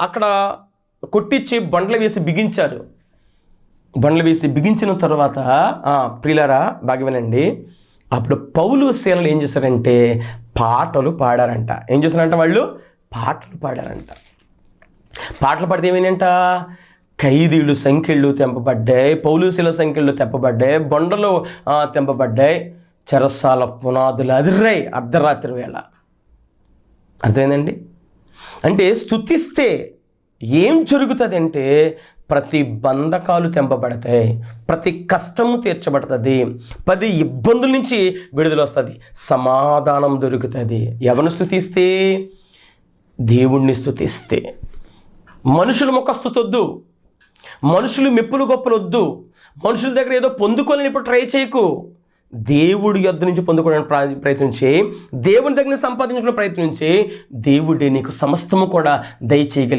అక్కడ కొట్టించి బండ్లు వేసి బిగించారు. బండ్లు వేసి బిగించిన తర్వాత ప్రిలరా ప్రియులారా అప్పుడు పౌలు శీలలు ఏం చేశారంటే పాటలు పాడారంట. ఏం చేశారంట వాళ్ళు? పాటలు పాడారంట. పాటలు పాడితే ఏమైందంట? ఖైదీలు సంఖ్యలు తెంపబడ్డాయి పౌలుశీల సంఖ్యలు తెంపబడ్డాయి బొండలు తెంపబడ్డాయి. చెరసాల పునాదులు అదిరాయి అర్ధరాత్రి వేళ. అర్థమైందండి? అంటే స్థుతిస్తే ఏం జరుగుతుంది అంటే ప్రతి బంధకాలు తెంపబడతాయి ప్రతి కష్టము తీర్చబడుతుంది పది ఇబ్బందుల నుంచి విడుదల వస్తుంది సమాధానం దొరుకుతుంది. ఎవరిని స్థుతిస్తే దేవుణ్ణి స్థుతిస్తే మనుషుల మొక్క స్థుతొద్దు మనుషులు మెప్పులు గొప్పలు వద్దు మనుషుల దగ్గర ఏదో పొందుకోవాలని ఇప్పుడు ట్రై చేయకు. దేవుడి యొద్ నుంచి పొందుకోవడానికి ప్ర- ప్రయత్నించి దేవుని దగ్గర సంపాదించుకునే సంపాదించుకునే ప్రయత్నించి దేవుడే నీకు సమస్తము కూడా దయచేయగలిగి